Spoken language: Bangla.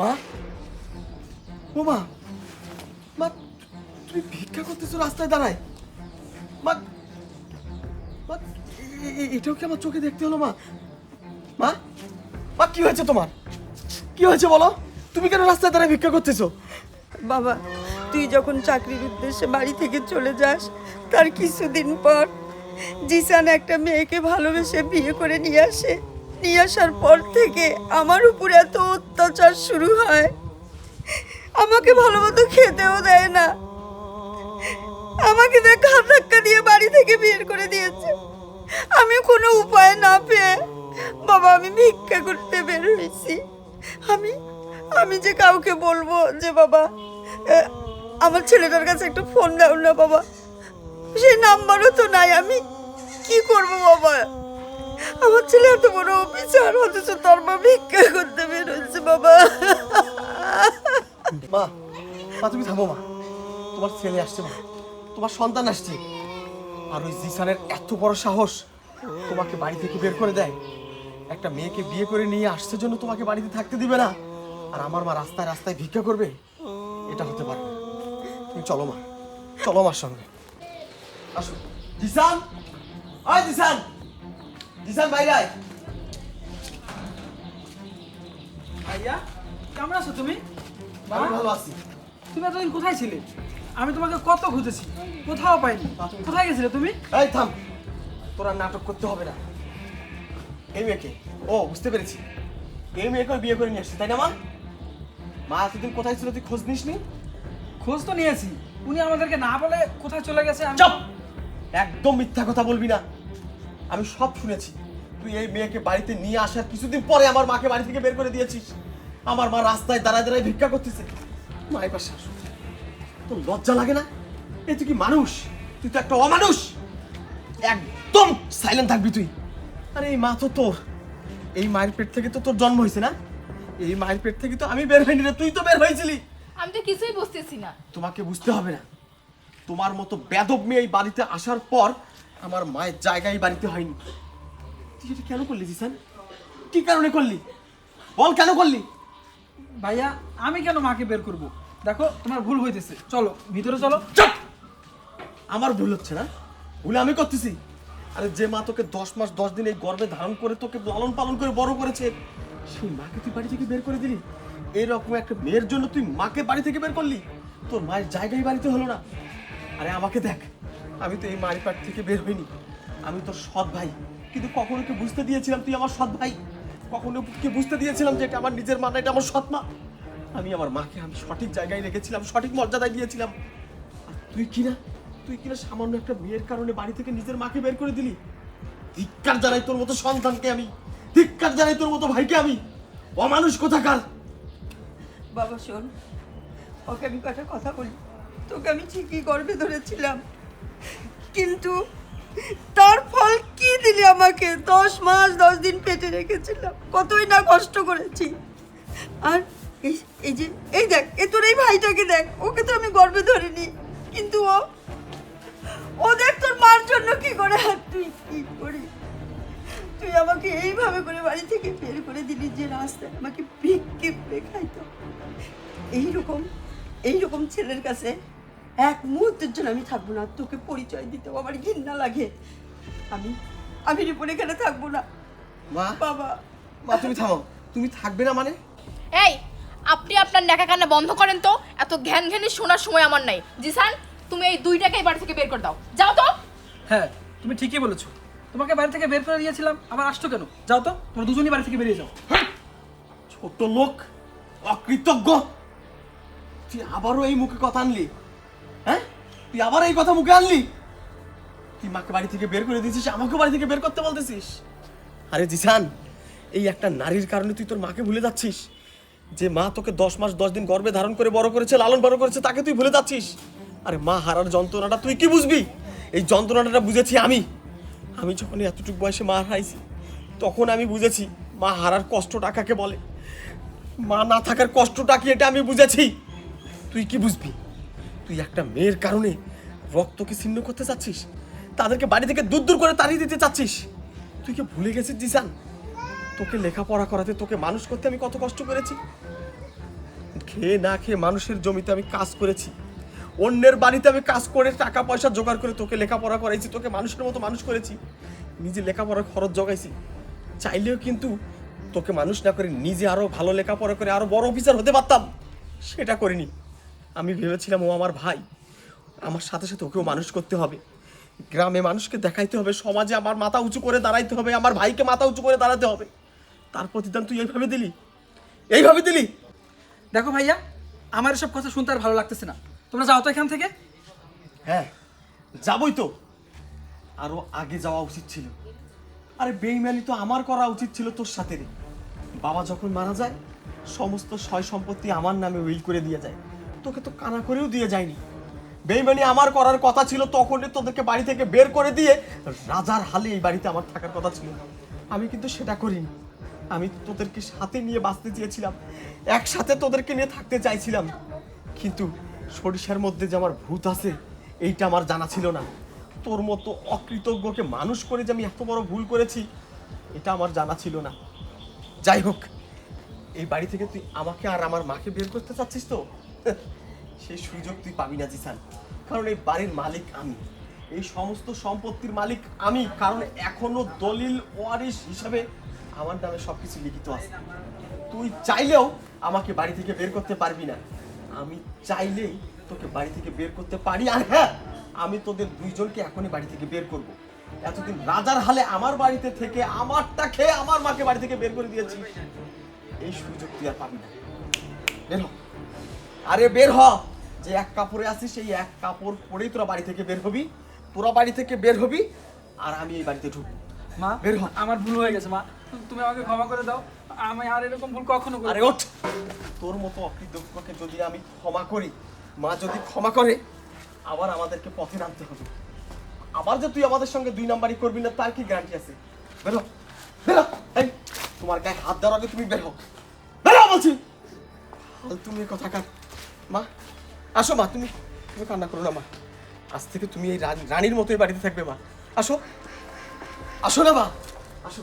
মা। ও মা মা, তুমি ভিক্ষা করতেছো রাস্তায় দাঁড়ায়। মা মা এটাও কি আমার চোখে দেখতে হলো মা? মা মা, কি হয়েছে তোমার? কি হয়েছে বলো? তুমি কেন রাস্তায় দাঁড়ায় ভিক্ষা করতেছো? বাবা, তুই যখন চাকরির উদ্দেশ্যে বাড়ি থেকে চলে যাস, তার কিছুদিন পর জিসান একটা মেয়েকে ভালোবেসে বিয়ে করে নিয়ে আসে। নিয়ে আসার পর থেকে আমার উপর এত অত্যাচার শুরু হয়। আমাকে ভালো মতো খেতেও দেয় না। আমাকে দেখ ধাক্কা দিয়ে বাড়ি থেকে বের করে দিয়েছে। আমি কোনো উপায় না পেয়ে বাবা আমি ভিক্ষা করতে বের হয়েছি। আমি আমি যে কাউকে বলব যে বাবা আমার ছেলেটার কাছে একটা ফোন দাও না বাবা। সেই নাম্বারও তো নাই। আমি কি করব বাবা? আমার ছেলে এত বড় অফিসার, অথচ তার মা ভিক্ষা করতে বের হয়েছে বাবা। মা মা, তুমি থামো, মা। তোমার ছেলে আসছে, মা। তোমার সন্তান আসছে। আর ওই জিসানের এত বড় সাহস, তোমাকে বাড়ি থেকে বের করে দেয়। একটা মেয়েকে বিয়ে করে নিয়ে আসছে জন্য তোমাকে বাড়িতে থাকতে দিবে না। আর আমার মা রাস্তায় রাস্তায় ভিক্ষা করবে, এটা হতে পারে তুমি চলো, মা। চলো আমার সঙ্গে। আসো। জিসান! আয়, জিসান! জিসান বাইরে আয় ভাইয়া কেমন আছো তুমি? আমি ভালো আছি। তুমি এতদিন কোথায় ছিলে? আমি তোমাকে কত খুঁজেছি কোথাও পাইনি। কোথায় গেছিলে তুমি? এই থাম। তোরা নাটক করতে হবে না। এই মেয়েকে। ও বুঝতে পেরেছি। এই মেয়েকে বিয়ে করে নিয়ে আসছি তাই না মা? মা এতদিন কোথায় ছিল তুই খোঁজ নিসনি? খোঁজ তো নিয়েছি। উনি আমাদেরকে না বলে কোথায় চলে গেছে আমি একদম মিথ্যা কথা বলবি না। আমি সব শুনেছি। তুই এই মেয়েকে বাড়িতে নিয়ে আসার কিছুদিন পরে আমার মাকে বাড়ি থেকে বের করে দিয়েছিস। আমার মা রাস্তায় দাঁড়ায় দাঁড়ায় ভিক্ষা করতেছে। মা এই পাশে আসো তোর লজ্জা লাগে না? এই তুই কি মানুষ? তুই তো একটা অমানুষ। একদম সাইলেন্ট থাকবি তুই। আরে এই মা তো তোর। এই মায়ের পেট থেকে তো তোর জন্ম হয়েছে না? এই মায়ের পেট থেকে তো আমি বের হইনি রে তুই তো বের হয়েছিলি। আমি তো কিছুই বুঝতেছি না। তোমাকে বুঝতে হবে না। তোমার মতো বেদব মেয়ে এই বাড়িতে আসার পর আমার মায়ের জায়গায় বাড়িতে হয়নি। তুই এটা কেন করলি জিসান? কি কারণে করলি? বল কেন করলি? ভাইয়া আমি কেন মাকে বের করব? দেখো তোমার ভুল হইতেছে। চলো ভিতরে চলো। চুপ! আমার ভুল হচ্ছে না। ভুল আমি করতেছি। আরে যে মা তোকে দশ মাস দশ দিন এই গর্ভে ধারণ করে তোকে লালন পালন করে বড় করেছে সেই মাকে তুই বাড়ি থেকে বের করে দিলি? এরকম একটা মেয়ের জন্য তুই মাকে বাড়ি থেকে বের করলি? তোর মায়ের জায়গায় বাড়িতে হলো না। আরে আমাকে দেখ আমি তো এই মায়ের পাট থেকে বের হইনি। আমি তোর সৎ ভাই। কিন্তু কখনো কি বুঝতে দিয়েছিলাম তুই আমার সৎ ভাই? কখনো কি বুঝতে দিয়েছিলাম যে এটা আমার নিজের মা না, এটা আমার সৎ মা? আমি আমার মাকে আমি সঠিক জায়গায় রেখেছিলাম, সঠিক মর্যাদায় দিয়েছিলাম। আর তুই কিনা তুই কিনা সামান্য একটা মেয়ের কারণে বাড়ি থেকে নিজের মাকে বের করে দিলি? ধিক্কার জানাই তোর মতো সন্তানকে আমি। ধিক্কার জানাই তোর মতো ভাইকে আমি। অমানুষ কোথাকার? বাবা, শোন, ওকে আমি কটা কথা বলি? তোকে আমি ঠিকই গর্বে ধরেছিলাম। কিন্তু তার ফল কি দিলি আমাকে? দশ মাস দশ দিন পেটে রেখেছিলাম। কতই না কষ্ট করেছি। আর এই এই যে, এই দেখ, এ তোর এই ভাইটাকে দেখ, ওকে তো আমি গর্বে ধরিনি। কিন্তু ও ও দেখ তোর মার জন্য কি করে আর তুই কি করি তুই আমাকে এইভাবে করে বাড়ি থেকে বের করে দিলি যে রাস্তায় আমাকে ভিক্ষে খাইতো। এইরকম এইরকম ছেলের কাছে এক মুহূর্তের জন্য আমি থাকব না। তোকে পরিচয় দিতেও আমার ঘৃণা লাগে। আমি আমি রিপন এখানে থাকব না। মা বাবা। মা তুমি থামো। তুমি থাকবে না মানে? এই আপনি আপনার নেকা কান্না বন্ধ করেন তো। এত ঘ্যান ঘ্যানি শোনার সময় আমার নাই। জিসান তুমি এই দুইটাকে এই বাড়ি থেকে বের করে দাও। যাও তো। হ্যাঁ তুমি ঠিকই বলেছ। তোমাকে বাড়ি থেকে বের করে দিয়েছিলাম আবার আসছো কেন? যাও তো তোমরা দুজনই বাড়ি থেকে বেরিয়ে যাও। ছোট লোক অকৃতজ্ঞ। তুই আবারও এই মুখে কথা আনলি? হ্যাঁ তুই আবার এই কথা মুখে আনলি? তুই মাকে বাড়ি থেকে বের করে দিয়েছিস আমাকে বাড়ি থেকে বের করতে বলতেছিস। আরে জিসান, এই একটা নারীর কারণে তুই তোর মাকে ভুলে যাচ্ছিস। যে মা তোকে দশ মাস দশ দিন গর্ভে ধারণ করে বড় করেছে, লালন পালন করেছে, তাকে তুই ভুলে যাচ্ছিস। আরে মা, হারার যন্ত্রণাটা তুই কি বুঝবি? এই যন্ত্রণাটা বুঝেছি আমি। আমি যখন এতটুকু বয়সে মা হারাইছি, তখন আমি বুঝেছি মা হারার কষ্টটা কাকে বলে। মা না থাকার কষ্টটা কি, এটা আমি বুঝেছি। তুই কি বুঝবি? তুই একটা মেয়ের কারণে রক্তকে ছিন্ন করতে চাচ্ছিস? তাদেরকে বাড়ি থেকে দূর দূর করে তাড়িয়ে দিতে চাচ্ছিস? তুই কি ভুলে গেছিস, জিসান? তোকে লেখাপড়া করাতে, তোকে মানুষ করতে আমি কত কষ্ট করেছি? খেয়ে না খেয়ে মানুষের জমিতে আমি কাজ করেছি। অন্যের বাড়িতে আমি কাজ করে টাকা পয়সা জোগাড় করে তোকে লেখাপড়া করাইছি, তোকে মানুষের মতো মানুষ করেছি, নিজে লেখাপড়ার খরচ জোগাইছি। চাইলেও কিন্তু তোকে মানুষ না করে নিজে আরও ভালো লেখাপড়া করে আরও বড় অফিসার হতে পারতাম, সেটা করিনি। আমি ভেবেছিলাম ও আমার ভাই। আমার সাথে সাথে ওকেও মানুষ করতে হবে। গ্রামে মানুষকে দেখাইতে হবে সমাজে আমার মাথা উঁচু করে দাঁড়াইতে হবে আমার ভাইকে মাথা উঁচু করে দাঁড়াতে হবে। তার প্রতিদান তুই এইভাবে দিলি? এইভাবে দিলি? দেখো ভাইয়া আমার এসব কথা শুনতে আর ভালো লাগতেছে না। তোমরা যাও তো এখান থেকে। হ্যাঁ যাবই তো। আরও আগে যাওয়া উচিত ছিল। আরে বেইমানি তো আমার করা উচিত ছিল তোর সাথে রে। বাবা যখন মারা যায় সমস্ত সয় সম্পত্তি আমার নামে উইল করে দিয়ে যায়। তোকে তো কানা করেও দিয়ে যায়নি। বেইমানি আমার করার কথা ছিল তখনই তোদেরকে বাড়ি থেকে বের করে দিয়ে রাজার হালে এই বাড়িতে আমার থাকার কথা ছিল। আমি কিন্তু সেটা করিনি। আমি তোদেরকে সাথে নিয়ে বাঁচতে চেয়েছিলাম। একসাথে তোদেরকে নিয়ে থাকতে চাইছিলাম। কিন্তু সরিষার মধ্যে যে আমার ভূত আছে, এইটা আমার জানা ছিল না। তোর মতো অকৃতজ্ঞকে মানুষ করে যে আমি এত বড় ভুল করেছি, এটা আমার জানা ছিল না। যাই হোক, এই বাড়ি থেকে তুই আমাকে আর আমার মাকে বের করতে চাচ্ছিস তো? সেই সুযোগ তুই পাবি না, জিসান। কারণ এই বাড়ির মালিক আমি। এই সমস্ত সম্পত্তির মালিক আমি, কারণ এখনও দলিল ওয়ারিশ হিসাবে আমার নামে সবকিছু লিখিত আছে। তুই চাইলেও আমাকে বাড়ি থেকে বের করতে পারবি না। আমি চাইলেই তোকে বাড়ি থেকে বের করতে পারি। আর হ্যাঁ আমি তোদের দুইজনকে এখনই বাড়ি থেকে বের করব। এতদিন রাজার হালে আমার বাড়িতে থেকে আমারটা খেয়ে আমার মাকে বাড়ি থেকে বের করে দিয়েছি এই সুযোগ তুই আর পাবি না। বের হ। আরে বের হ। যে এক কাপড়ে আছিস সেই এক কাপড় পরেই তোরা বাড়ি থেকে বের হবি। তোরা বাড়ি থেকে বের হবি আর আমি এই বাড়িতে ঢুকবো। মা বের হ। আমার ভুল হয়ে গেছে মা। তুমি আমাকে ক্ষমা করে দাও। আমি আর এরকম ভুল কখনো করি আরে ওঠ। তোর মতো অকৃতজ্ঞকে যদি আমি ক্ষমা করি মা যদি ক্ষমা করে আবার আমাদেরকে পথে নামতে হবে। আবার যে তুই আমাদের সঙ্গে দুই নাম্বারই করবি না তার কি গ্যারান্টি আছে? বেরো বেরো এই তোমার গায়ে হাত দেওয়ার আগে তুমি বের বেরো বেরো বলছি। তুমি কথা কার মা, আসো মা, তুমি তুমি কান্না করো না মা। আজ থেকে তুমি এই রানীর মতোই বাড়িতে থাকবে মা। আসো। আসো না মা। আসো।